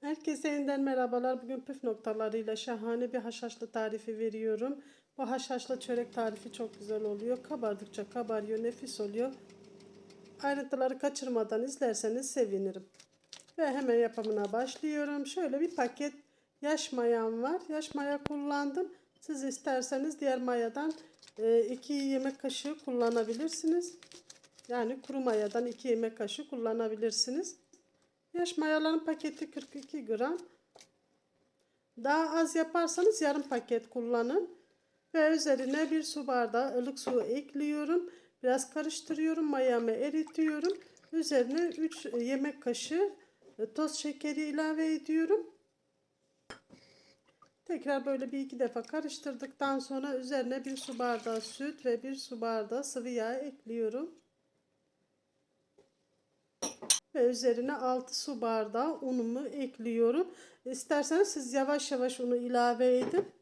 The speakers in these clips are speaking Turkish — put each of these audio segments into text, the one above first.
Herkese yeniden merhabalar. Bugün püf noktalarıyla şahane bir haşhaşlı tarifi veriyorum. Bu haşhaşlı çörek tarifi çok güzel oluyor. Kabardıkça kabarıyor, nefis oluyor. Ayrıntıları kaçırmadan izlerseniz sevinirim. Ve hemen yapımına başlıyorum. Şöyle bir paket yaş mayam var. Yaş maya kullandım. Siz isterseniz diğer mayadan 2 yemek kaşığı kullanabilirsiniz. Yani kuru mayadan 2 yemek kaşığı kullanabilirsiniz. Yaş mayaların paketi 42 gram. Daha az yaparsanız yarım paket kullanın. Ve üzerine bir su bardağı ılık su ekliyorum. Biraz karıştırıyorum. Mayamı eritiyorum. Üzerine 3 yemek kaşığı toz şekeri ilave ediyorum. Tekrar böyle bir iki defa karıştırdıktan sonra üzerine bir su bardağı süt ve bir su bardağı sıvı yağ ekliyorum. Ve üzerine 6 su bardağı unumu ekliyorum. İsterseniz siz yavaş yavaş unu ilave edip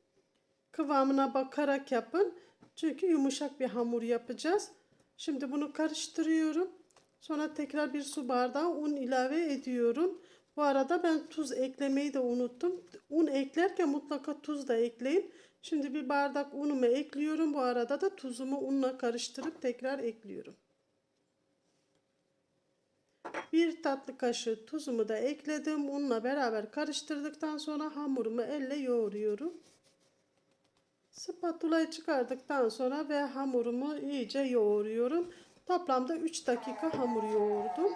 kıvamına bakarak yapın. Çünkü yumuşak bir hamur yapacağız. Şimdi bunu karıştırıyorum. Sonra tekrar bir su bardağı un ilave ediyorum. Bu arada ben tuz eklemeyi de unuttum. Un eklerken mutlaka tuz da ekleyin. Şimdi bir bardak unumu ekliyorum. Bu arada da tuzumu unla karıştırıp tekrar ekliyorum. Bir tatlı kaşığı tuzumu da ekledim. Unla beraber karıştırdıktan sonra hamurumu elle yoğuruyorum. Spatulayı çıkardıktan sonra ve hamurumu iyice yoğuruyorum. Toplamda 3 dakika hamur yoğurdum.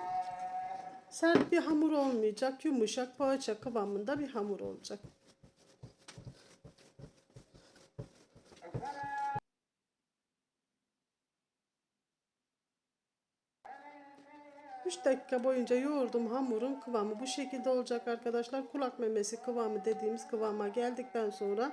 Sert bir hamur olmayacak. Yumuşak poğaça kıvamında bir hamur olacak. Üç dakika boyunca yoğurdum hamurun kıvamı bu şekilde olacak arkadaşlar. Kulak memesi kıvamı dediğimiz kıvama geldikten sonra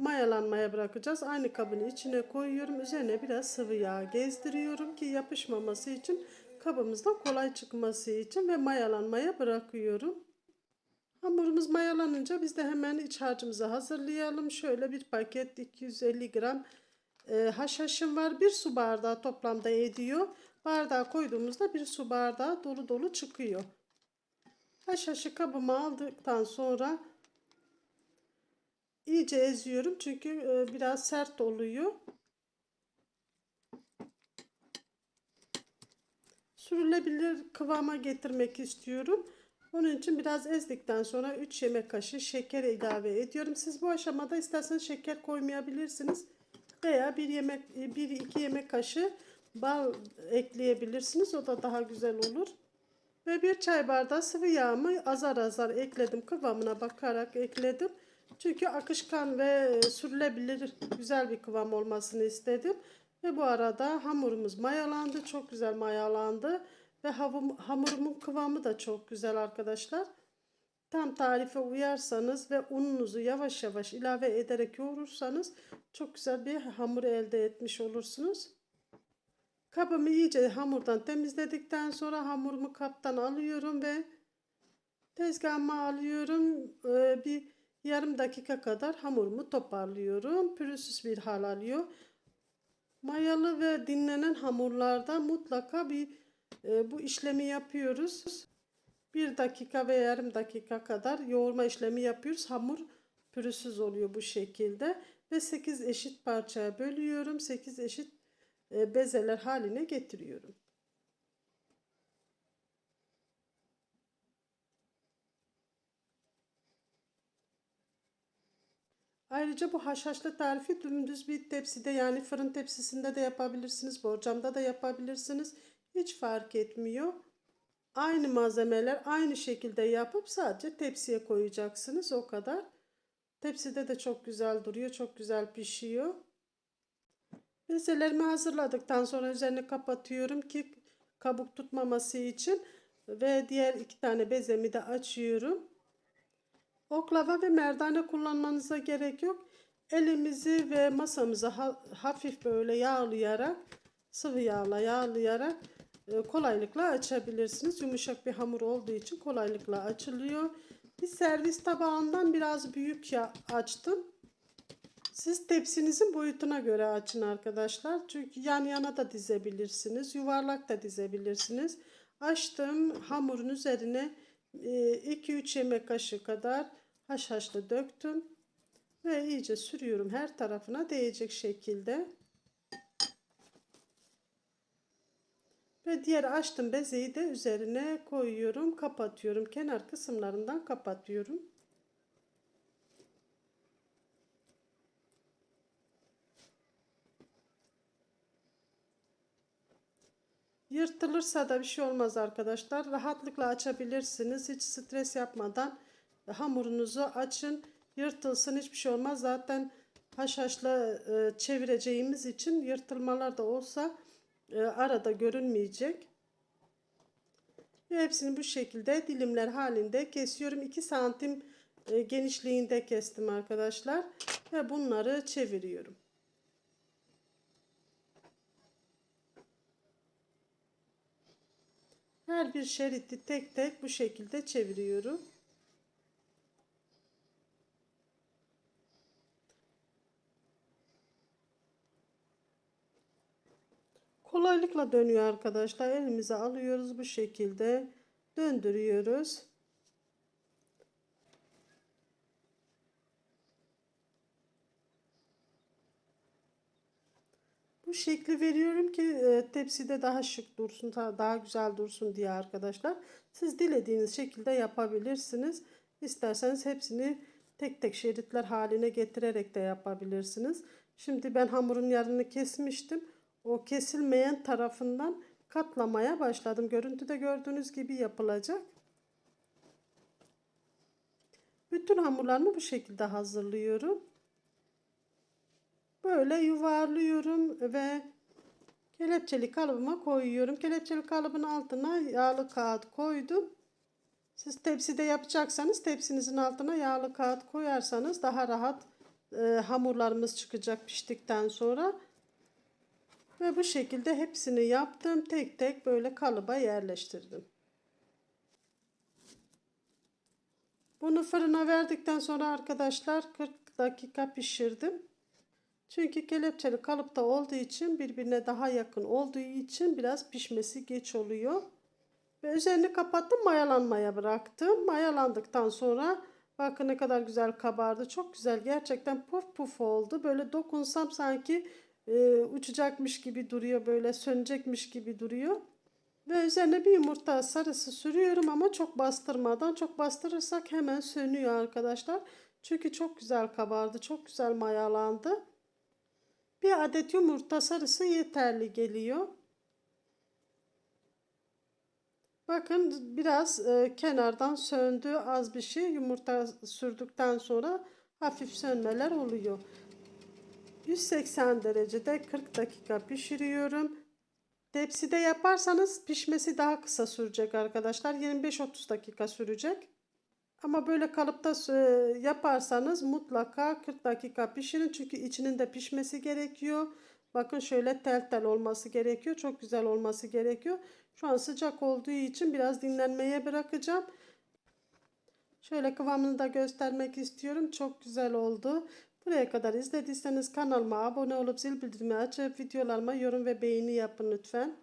mayalanmaya bırakacağız. Aynı kabın içine koyuyorum. Üzerine biraz sıvı yağ gezdiriyorum ki yapışmaması için kabımızdan kolay çıkması için ve mayalanmaya bırakıyorum. Hamurumuz mayalanınca biz de hemen iç harcımızı hazırlayalım. Şöyle bir paket 250 gram e, haşhaşım var. Bir su bardağı toplamda ediyor. Bardağa koyduğumuzda bir su bardağı dolu dolu çıkıyor. Haşhaşı kabıma aldıktan sonra iyice eziyorum. Çünkü e, biraz sert oluyor. Sürülebilir kıvama getirmek istiyorum. Onun için biraz ezdikten sonra 3 yemek kaşığı şeker ilave ediyorum. Siz bu aşamada isterseniz şeker koymayabilirsiniz. Veya 1 yemek 1 2 yemek kaşığı bal ekleyebilirsiniz. O da daha güzel olur. Ve bir çay bardağı sıvı yağımı azar azar ekledim. Kıvamına bakarak ekledim. Çünkü akışkan ve sürülebilir güzel bir kıvam olmasını istedim. Ve bu arada hamurumuz mayalandı. Çok güzel mayalandı. Ve hamurumun kıvamı da çok güzel arkadaşlar. Tam tarife uyarsanız ve ununuzu yavaş yavaş ilave ederek yoğurursanız çok güzel bir hamur elde etmiş olursunuz. Kabımı iyice hamurdan temizledikten sonra hamurumu kaptan alıyorum ve tezgahıma alıyorum. Ee, bir yarım dakika kadar hamurumu toparlıyorum. Pürüzsüz bir hal alıyor. Mayalı ve dinlenen hamurlarda mutlaka bir e, bu işlemi yapıyoruz. Bir dakika ve yarım dakika kadar yoğurma işlemi yapıyoruz. Hamur pürüzsüz oluyor bu şekilde. Ve 8 eşit parçaya bölüyorum. 8 eşit bezeler haline getiriyorum. Ayrıca bu haşhaşlı tarifi dümdüz bir tepside yani fırın tepsisinde de yapabilirsiniz. Borcamda da yapabilirsiniz. Hiç fark etmiyor. Aynı malzemeler aynı şekilde yapıp sadece tepsiye koyacaksınız. O kadar. Tepside de çok güzel duruyor. Çok güzel pişiyor. Bezelerimi hazırladıktan sonra üzerine kapatıyorum ki kabuk tutmaması için. Ve diğer iki tane bezemi de açıyorum. Oklava ve merdane kullanmanıza gerek yok. Elimizi ve masamızı hafif böyle yağlayarak, sıvı yağla yağlayarak e, kolaylıkla açabilirsiniz. Yumuşak bir hamur olduğu için kolaylıkla açılıyor. Bir servis tabağından biraz büyük ya açtım. Siz tepsinizin boyutuna göre açın arkadaşlar. Çünkü yan yana da dizebilirsiniz. Yuvarlak da dizebilirsiniz. Açtım hamurun üzerine 2-3 yemek kaşığı kadar haşhaşlı döktüm. Ve iyice sürüyorum her tarafına değecek şekilde. Ve diğer açtım bezeyi de üzerine koyuyorum. Kapatıyorum. Kenar kısımlarından kapatıyorum. Yırtılırsa da bir şey olmaz arkadaşlar. Rahatlıkla açabilirsiniz. Hiç stres yapmadan hamurunuzu açın. Yırtılsın hiçbir şey olmaz. Zaten haşhaşla e, çevireceğimiz için yırtılmalar da olsa e, arada görünmeyecek. Ve hepsini bu şekilde dilimler halinde kesiyorum. 2 santim e, genişliğinde kestim arkadaşlar. Ve bunları çeviriyorum. Her bir şeridi tek tek bu şekilde çeviriyorum. Kolaylıkla dönüyor arkadaşlar. Elimize alıyoruz bu şekilde döndürüyoruz. Bu şekli veriyorum ki e, tepside daha şık dursun, daha güzel dursun diye arkadaşlar. Siz dilediğiniz şekilde yapabilirsiniz. İsterseniz hepsini tek tek şeritler haline getirerek de yapabilirsiniz. Şimdi ben hamurun yarını kesmiştim. O kesilmeyen tarafından katlamaya başladım. Görüntüde gördüğünüz gibi yapılacak. Bütün hamurlarımı bu şekilde hazırlıyorum. Böyle yuvarlıyorum ve kelepçeli kalıbıma koyuyorum. Kelepçeli kalıbın altına yağlı kağıt koydum. Siz tepside yapacaksanız tepsinizin altına yağlı kağıt koyarsanız daha rahat e, hamurlarımız çıkacak piştikten sonra. Ve bu şekilde hepsini yaptım. Tek tek böyle kalıba yerleştirdim. Bunu fırına verdikten sonra arkadaşlar 40 dakika pişirdim. Çünkü kelepçeli kalıpta olduğu için birbirine daha yakın olduğu için biraz pişmesi geç oluyor. Ve üzerini kapattım mayalanmaya bıraktım. Mayalandıktan sonra bakın ne kadar güzel kabardı. Çok güzel gerçekten puf puf oldu. Böyle dokunsam sanki e, uçacakmış gibi duruyor. Böyle sönecekmiş gibi duruyor. Ve üzerine bir yumurta sarısı sürüyorum ama çok bastırmadan. Çok bastırırsak hemen sönüyor arkadaşlar. Çünkü çok güzel kabardı. Çok güzel mayalandı. Bir adet yumurta sarısı yeterli geliyor. Bakın biraz e, kenardan söndü az bir şey. Yumurta sürdükten sonra hafif sönmeler oluyor. 180 derecede 40 dakika pişiriyorum. Tepside yaparsanız pişmesi daha kısa sürecek arkadaşlar. 25-30 dakika sürecek. Ama böyle kalıpta yaparsanız mutlaka 40 dakika pişirin. Çünkü içinin de pişmesi gerekiyor. Bakın şöyle tel tel olması gerekiyor. Çok güzel olması gerekiyor. Şu an sıcak olduğu için biraz dinlenmeye bırakacağım. Şöyle kıvamını da göstermek istiyorum. Çok güzel oldu. Buraya kadar izlediyseniz kanalıma abone olup zil bildirimi açıp videolarıma yorum ve beğeni yapın lütfen.